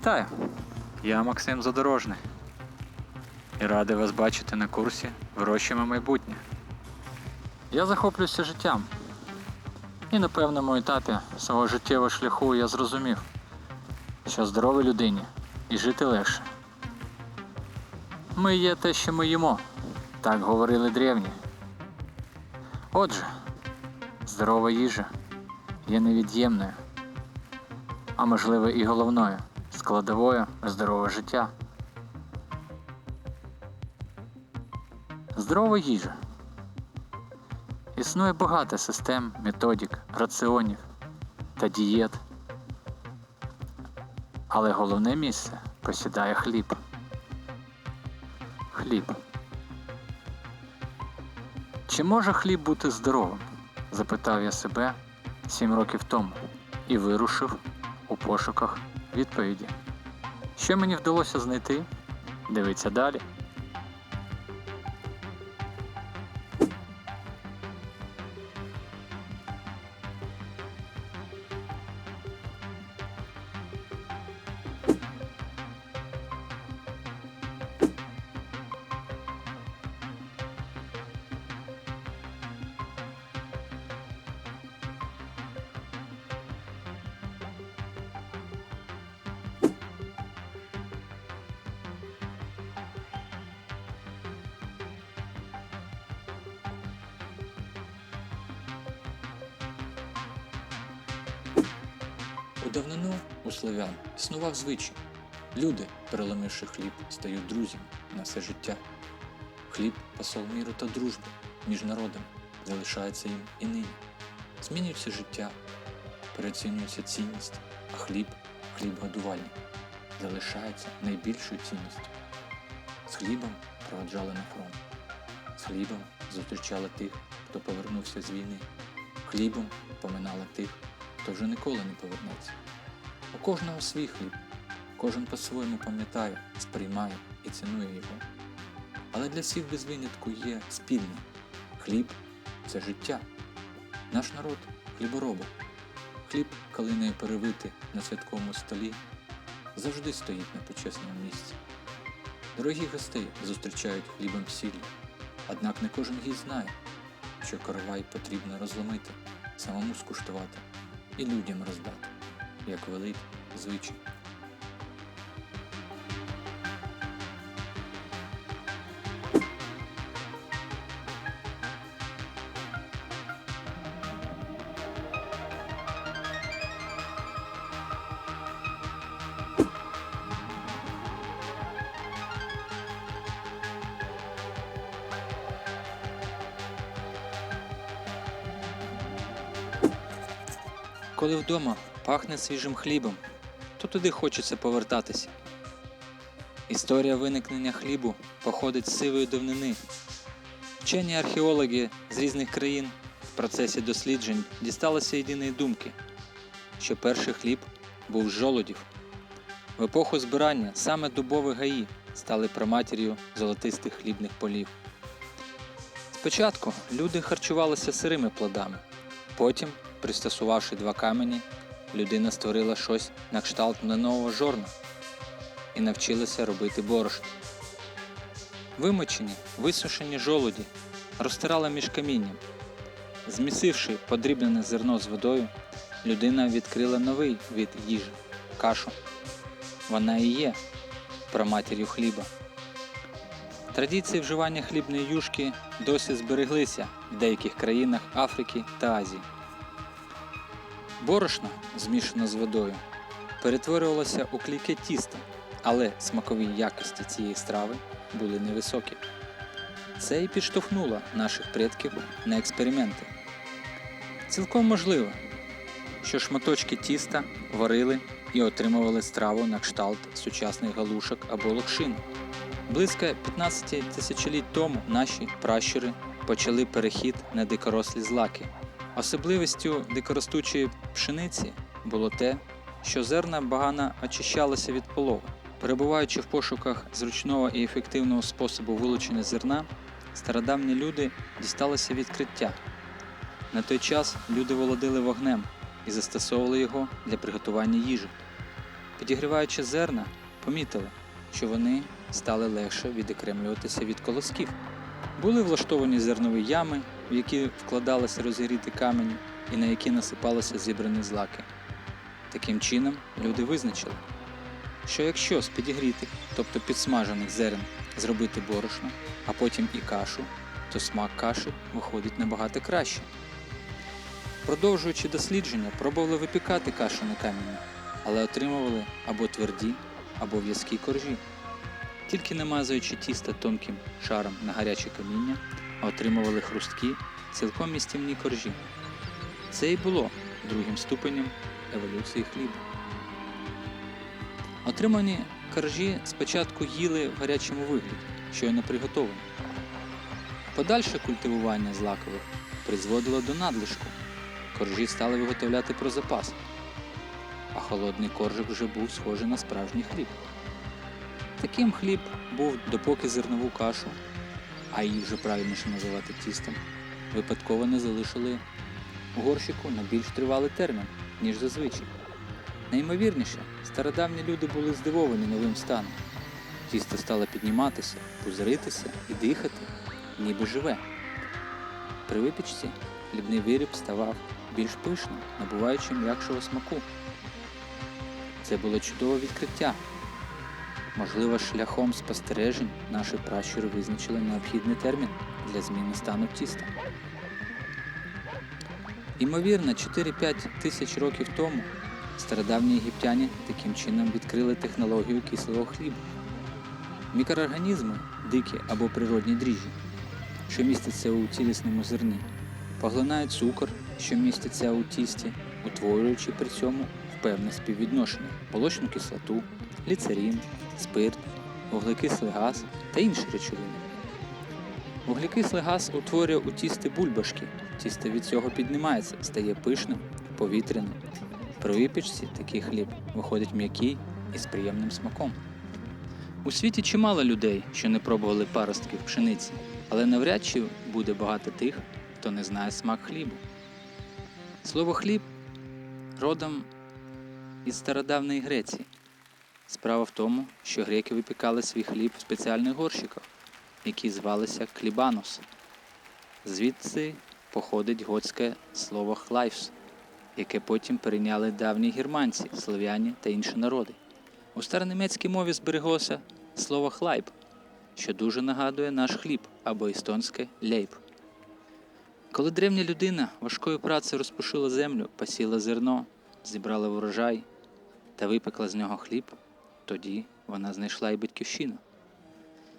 Вітаю! Я Максим Задорожний. І радий вас бачити на курсі Вирощуємо майбутнє. Я захоплююся життям. І на певному етапі свого життєвого шляху я зрозумів, що здоровій людині і жити легше. Ми є те, що ми їмо, так говорили древні. Отже, здорова їжа є невід'ємною, а можливо і головною складовою здорового життя. Здорова їжа. Існує багато систем, методик, раціонів та дієт. Але головне місце посідає хліб. Хліб. Чи може хліб бути здоровим? запитав я себе сім років тому і вирушив у пошуках відповіді. Що мені вдалося знайти? Дивіться далі. Давнину у слов'ян існував звичай. Люди, переломивши хліб, стають друзями на все життя. Хліб посол міру та дружби між народами залишається їм і нині. Змінюється життя, переоцінюється цінність, а хліб, хліб годувальник, залишається найбільшою цінністю. З хлібом проводжали на фронт, з хлібом зустрічали тих, хто повернувся з війни, хлібом поминали тих, хто вже ніколи не повернеться. У кожного свій хліб, кожен по-своєму пам'ятає, сприймає і цінує його. Але для всіх без винятку є спільне. Хліб це життя. Наш народ хлібороби. Хліб, калиною перевити на святковому столі, завжди стоїть на почесному місці. Дорогі гостей зустрічають хлібом сіллю, однак не кожен гість знає, що коровай потрібно розломити, самому скуштувати і людям роздати, як велить звичай. Коли вдома пахне свіжим хлібом, то туди хочеться повертатися. Історія виникнення хлібу походить з сивої давнини. Вчені археологи з різних країн в процесі досліджень дісталися єдиної думки, що перший хліб був з жолудів. В епоху збирання саме дубові гаї стали праматір'ю золотистих хлібних полів. Спочатку люди харчувалися сирими плодами, потім, пристосувавши два камені, людина створила щось на кшталт млинового жорна і навчилася робити борошно. Вимочені, висушені жолуді розтирала між камінням. Змісивши подрібнене зерно з водою, людина відкрила новий вид їжі кашу. Вона і є праматір'ю хліба. Традиції вживання хлібної юшки досі збереглися в деяких країнах Африки та Азії. Борошно, змішане з водою, перетворювалося у клійке тісто, але смакові якості цієї страви були невисокі. Це і підштовхнуло наших предків на експерименти. Цілком можливо, що шматочки тіста варили і отримували страву на кшталт сучасних галушок або локшин. Близько 15 тисячоліть тому наші пращури почали перехід на дикорослі злаки. Особливістю дикоростучої пшениці було те, що зерна багано очищалися від полову. Перебуваючи в пошуках зручного і ефективного способу вилучення зерна, стародавні люди дісталися відкриття. На той час люди володили вогнем і застосовували його для приготування їжі. Підігріваючи зерна, помітили, що вони стали легше відокремлюватися від колосків. Були влаштовані зернові ями, в які вкладалися розігріти камені і на які насипалися зібрані злаки. Таким чином, люди визначили, що якщо з підігрітих, тобто підсмажених зерен, зробити борошно, а потім і кашу, то смак каші виходить набагато краще. Продовжуючи дослідження, пробували випікати кашу на камені, але отримували або тверді, або в'язкі коржі. Тільки намазуючи тісто тонким шаром на гаряче каміння, отримували хрусткі, цілком містівні коржі. Це і було другим ступенем еволюції хліба. Отримані коржі спочатку їли в гарячому вигляді, щойно приготовані. Подальше культивування злакових призводило до надлишку. Коржі стали виготовляти про запас, а холодний коржик вже був схожий на справжній хліб. Таким хліб був допоки зернову кашу, а її вже правильніше називати тістом, випадково не залишили горщику на більш тривалий термін, ніж зазвичай. Найімовірніше, стародавні люди були здивовані новим станом. Тісто стало підніматися, пузиритися і дихати, ніби живе. При випічці хлібний виріб ставав більш пишним, набуваючи м'якшого смаку. Це було чудове відкриття. Можливо, шляхом спостережень наші пращури визначили необхідний термін для зміни стану тіста. Імовірно, 4-5 тисяч років тому стародавні єгиптяни таким чином відкрили технологію кислого хліба. Мікроорганізми, дикі або природні дріжджі, що містяться у цілісному зерні, поглинають цукор, що міститься у тісті, утворюючи при цьому в певне співвідношення молочну кислоту, гліцерин, спирт, вуглекислий газ та інші речовини. Вуглекислий газ утворює у тісті бульбашки. Тісто від цього піднімається, стає пишним, повітряним. При випічці такий хліб виходить м'який і з приємним смаком. У світі чимало людей, що не пробували паростків пшениці, але навряд чи буде багато тих, хто не знає смак хлібу. Слово хліб родом із стародавньої Греції. Справа в тому, що греки випікали свій хліб в спеціальних горщиках, які звалися клібанос. Звідси походить готське слово хлайфс, яке потім перейняли давні германці, слов'яні та інші народи. У старонемецькій мові збереглося слово хлайб, що дуже нагадує наш хліб або естонське лейб. Коли древня людина важкою працею розпушила землю, посіла зерно, зібрала врожай та випекла з нього хліб, тоді вона знайшла і батьківщину.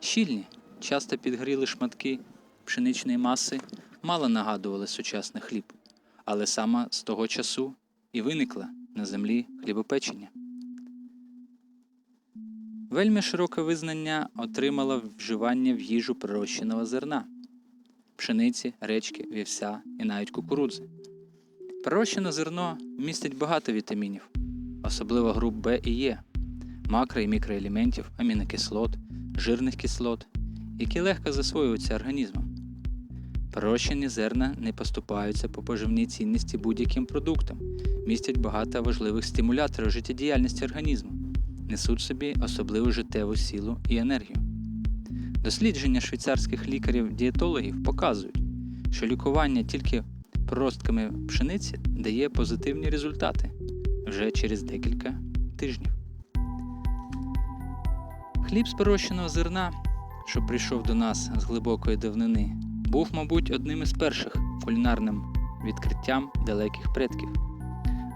Щільні, часто підгоріли шматки пшеничної маси мало нагадували сучасний хліб, але саме з того часу і виникло на землі хлібопечення. Вельми широке визнання отримало вживання в їжу пророщеного зерна пшениці, речки, вівся і навіть кукурудзи. Пророщене зерно містить багато вітамінів, особливо груп Б і Е, макро і мікроелементів, амінокислот, жирних кислот, які легко засвоюються організмом. Пророщені зерна не поступаються по поживній цінності будь-яким продуктам, містять багато важливих стимуляторів життєдіяльності організму, несуть собі особливу життєву силу і енергію. Дослідження швейцарських лікарів-дієтологів показують, що лікування тільки проростками пшениці дає позитивні результати вже через декілька тижнів. Хліб з пророщеного зерна, що прийшов до нас з глибокої давнини, був, мабуть, одним із перших кулінарним відкриттям далеких предків.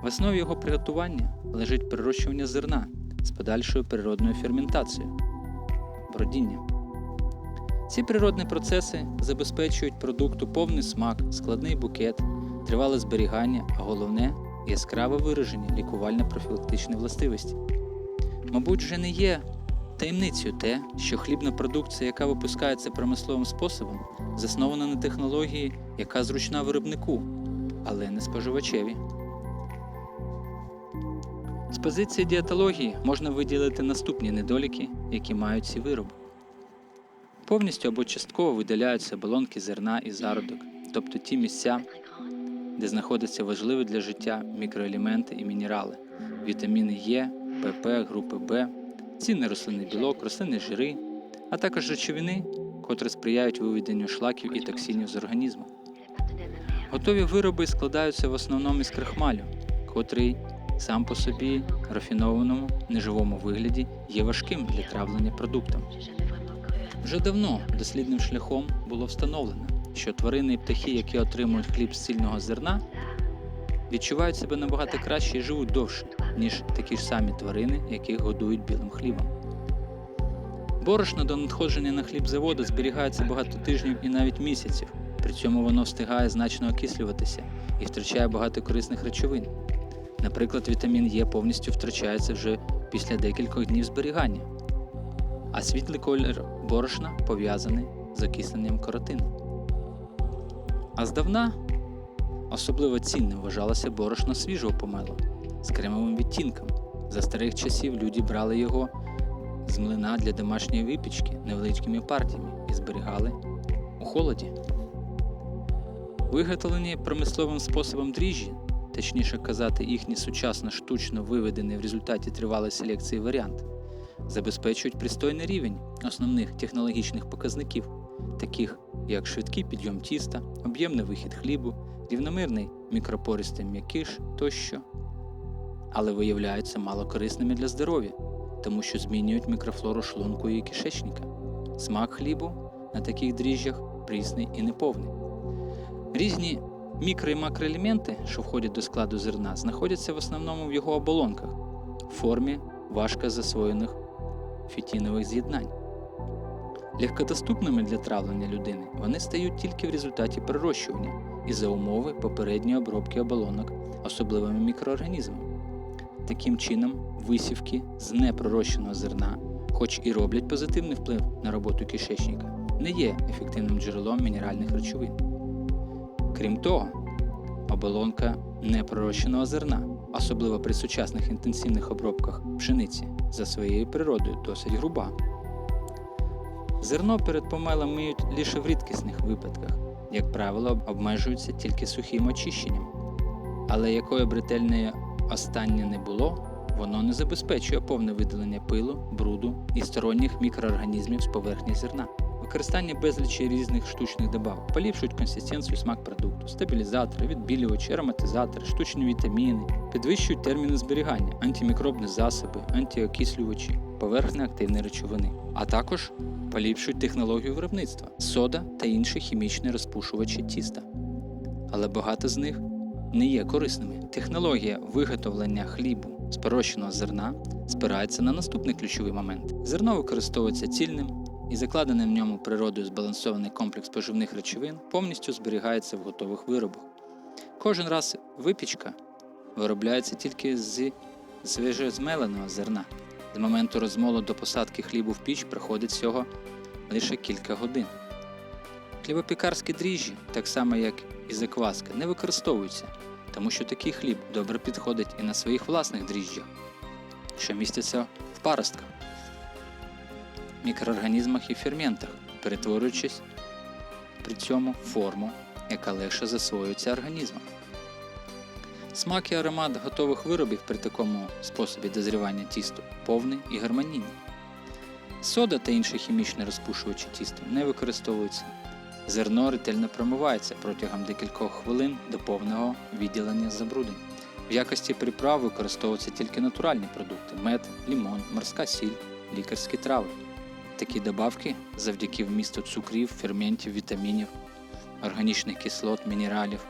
В основі його приготування лежить прирощування зерна з подальшою природною ферментацією бродінням. Ці природні процеси забезпечують продукту повний смак, складний букет, тривале зберігання, а головне яскраве вираження лікувально-профілактичної властивості. Мабуть, вже не є таємницею те, що хлібна продукція, яка випускається промисловим способом, заснована на технології, яка зручна виробнику, але не споживачеві. З позиції дієтології можна виділити наступні недоліки, які мають ці вироби. Повністю або частково видаляються оболонки зерна і зародок, тобто ті місця, де знаходяться важливі для життя мікроелементи і мінерали, вітаміни Е, ПП, групи Б, цінний рослинний білок, рослинні жири, а також речовини, котрі сприяють виведенню шлаків і токсинів з організму. Готові вироби складаються в основному із крахмалю, котрий сам по собі рафінованому неживому вигляді є важким для травлення продуктом. Вже давно дослідним шляхом було встановлено, що тварини і птахи, які отримують хліб з цільного зерна, відчувають себе набагато краще і живуть довше, ніж такі ж самі тварини, яких годують білим хлібом. Борошно до надходження на хліб заводу зберігається багато тижнів і навіть місяців. При цьому воно встигає значно окислюватися і втрачає багато корисних речовин. Наприклад, вітамін Е повністю втрачається вже після декількох днів зберігання, а світлий колір борошна пов'язаний з окисленням каротину. А здавна особливо цінним вважалося борошно свіжого помелу з кремовим відтінком. За старих часів люди брали його з млина для домашньої випічки невеличкими партіями і зберігали у холоді. Виготовлені промисловим способом дріжджі, точніше казати, їхній сучасно штучно виведений в результаті тривалої селекції варіант, забезпечують пристойний рівень основних технологічних показників, таких як швидкий підйом тіста, об'ємний вихід хлібу, рівномірний мікропористий м'якиш тощо. Але виявляються малокорисними для здоров'я, тому що змінюють мікрофлору шлунку і кишечника. Смак хлібу на таких дріжджах прісний і неповний. Різні мікро і макроелементи, що входять до складу зерна, знаходяться в основному в його оболонках в формі важко засвоєних фітінових з'єднань. Легкодоступними для травлення людини вони стають тільки в результаті прирощування і за умови попередньої обробки оболонок особливими мікроорганізмами. Таким чином, висівки з непророщеного зерна, хоч і роблять позитивний вплив на роботу кишечника, не є ефективним джерелом мінеральних речовин. Крім того, оболонка непророщеного зерна, особливо при сучасних інтенсивних обробках пшениці, за своєю природою досить груба. Зерно перед помелом миють лише в рідкісних випадках, як правило, обмежуються тільки сухим очищенням. Але якої б ретельної останнє не було, воно не забезпечує повне видалення пилу, бруду і сторонніх мікроорганізмів з поверхні зерна. Використання безлічі різних штучних добавок поліпшують консистенцію смак продукту, стабілізатори, відбілювачі, ароматизатори, штучні вітаміни, підвищують терміни зберігання, антимікробні засоби, антиокислювачі, поверхнеактивні речовини, а також поліпшують технологію виробництва, сода та інші хімічні розпушувачі тіста. Але багато з них не є корисними. Технологія виготовлення хлібу з пророщеного зерна спирається на наступний ключовий момент: зерно використовується цільним і закладений в ньому природою збалансований комплекс поживних речовин повністю зберігається в готових виробах. Кожен раз випічка виробляється тільки з свіжозмеленого зерна. З моменту розмолу до посадки хлібу в піч проходить всього лише кілька годин. Хлібопікарські дріжджі, так само як і закваска, не використовуються, тому що такий хліб добре підходить і на своїх власних дріжджах, що містяться в паростках, мікроорганізмах і ферментах, перетворюючись при цьому форму, яка легше засвоюється організмом. Смак і аромат готових виробів при такому способі дозрівання тісту повний і гармонійний. Сода та інші хімічні розпушувачі тіста не використовуються. Зерно ретельно промивається протягом декількох хвилин до повного відділення забруднень. В якості приправ використовуються тільки натуральні продукти мед, лімон, морська сіль, лікарські трави. Такі добавки завдяки вмісту цукрів, ферментів, вітамінів, органічних кислот, мінералів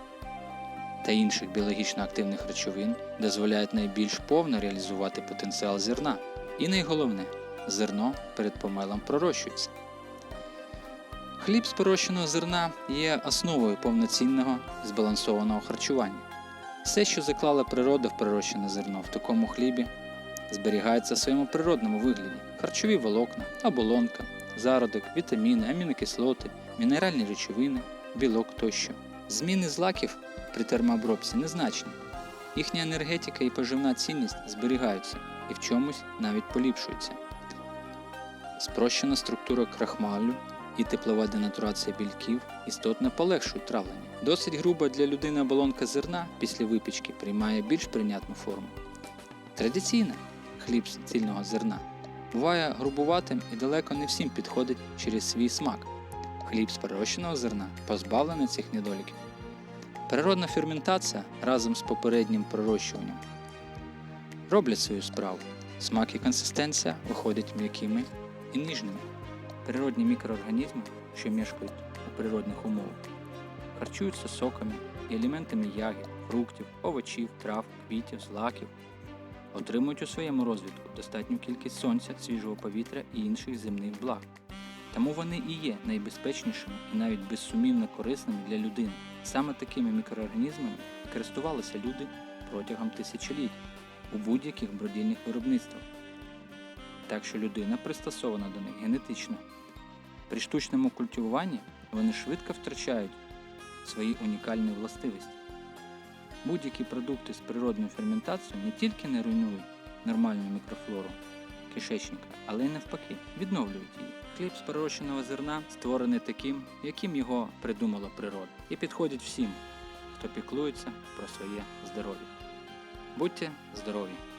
та інших біологічно активних речовин дозволяють найбільш повно реалізувати потенціал зерна. І найголовне, зерно перед помелом пророщується. Хліб з пророщеного зерна є основою повноцінного збалансованого харчування. Все, що заклала природа в прирощене зерно в такому хлібі, зберігається в своєму природному вигляді: харчові волокна, оболонка, зародок, вітаміни, амінокислоти, мінеральні речовини, білок тощо. Зміни злаків при термообробці незначні. Їхня енергетика і поживна цінність зберігаються і в чомусь навіть поліпшуються. Спрощена структура крахмалю і теплова денатурація білків істотно полегшують травлення. Досить груба для людини оболонка зерна після випічки приймає більш прийнятну форму. Традиційно хліб з цільного зерна, буває грубуватим і далеко не всім підходить через свій смак. Хліб з пророщеного зерна позбавлений цих недоліків. Природна ферментація разом з попереднім пророщуванням роблять свою справу. Смак і консистенція виходять м'якими і ніжними. Природні мікроорганізми, що мешкають у природних умовах, харчуються соками і елементами ягід, фруктів, овочів, трав, квітів, злаків, отримують у своєму розвитку достатню кількість сонця, свіжого повітря і інших земних благ. Тому вони і є найбезпечнішими і навіть безсумнівно корисними для людини. Саме такими мікроорганізмами користувалися люди протягом тисячоліть у будь-яких бродільних виробництвах. Так що людина пристосована до них генетично. При штучному культивуванні вони швидко втрачають свої унікальні властивості. Будь-які продукти з природною ферментацією не тільки не руйнують нормальну мікрофлору кишечника, але й навпаки відновлюють її. Хліб з перерощеного зерна створений таким, яким його придумала природа, і підходить всім, хто піклується про своє здоров'я. Будьте здорові!